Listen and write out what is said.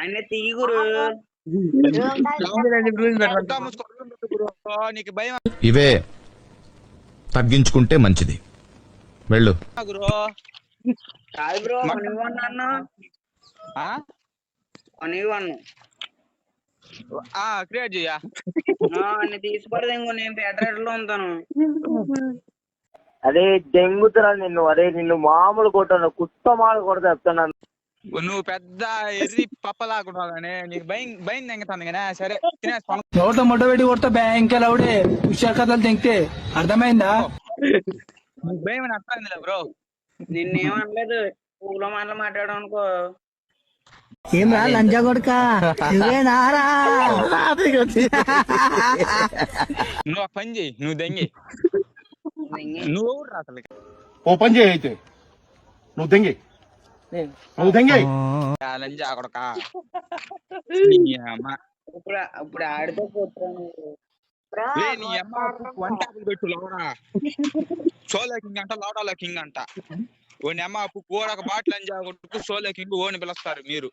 ఆయన తీగురు ఇవే తగ్గించుకుంటే మంచిది. వెళ్ళు. కాదు బ్రో క్రియేట్ చెయ్యా తీసిపడదు ఇంకో నేను ఫెడరేటర్లో ఉంటాను అరే నిన్ను అరే నిన్ను మామూలు కొట్టాను కుత్త మాలు కొడతా చెప్తున్నాను. నువ్వు పెద్ద ఎర్రి పప్పలాగున్నావు నీకు భయం భయం తెంగుతాను కానీ సరే తినేస్తాను నోట్లో మొట్ట పెట్టి కొడితే బ్యాంక్ లౌడే. హుషార్ కథలు తెంగితే అర్థమైందా? నీకు భయం అని అర్థమైందిలే బ్రో? నిన్నేమనలేదు పూల మాటలు మాట్లాడడం అనుకో. ఏమ్రా లంజా కొడుక? నువ్వేనారా నువ్వు ఒక పని చెయ్యి నువ్వు దెంగి. నువ్వు ఎవరు రా అసలు ఓ పని చేయి అయితే. నువ్వు దెంగి. నువ్వు దెంగి లంజా కొడక. అమ్మ. ఇప్పుడు ఇప్పుడు ఆడితే పోతాను లే నీ అమ్మ వన్ టాపులు పెట్టు లోడా సోలో కింగ్ అంట లోడాలో కింగ్ అంట. ఓ నీ అమ్మ కూర ఒక బాటిల్ అని కొట్టుకు సోలో కింగ్ ఓని పిలుస్తారు మీరు.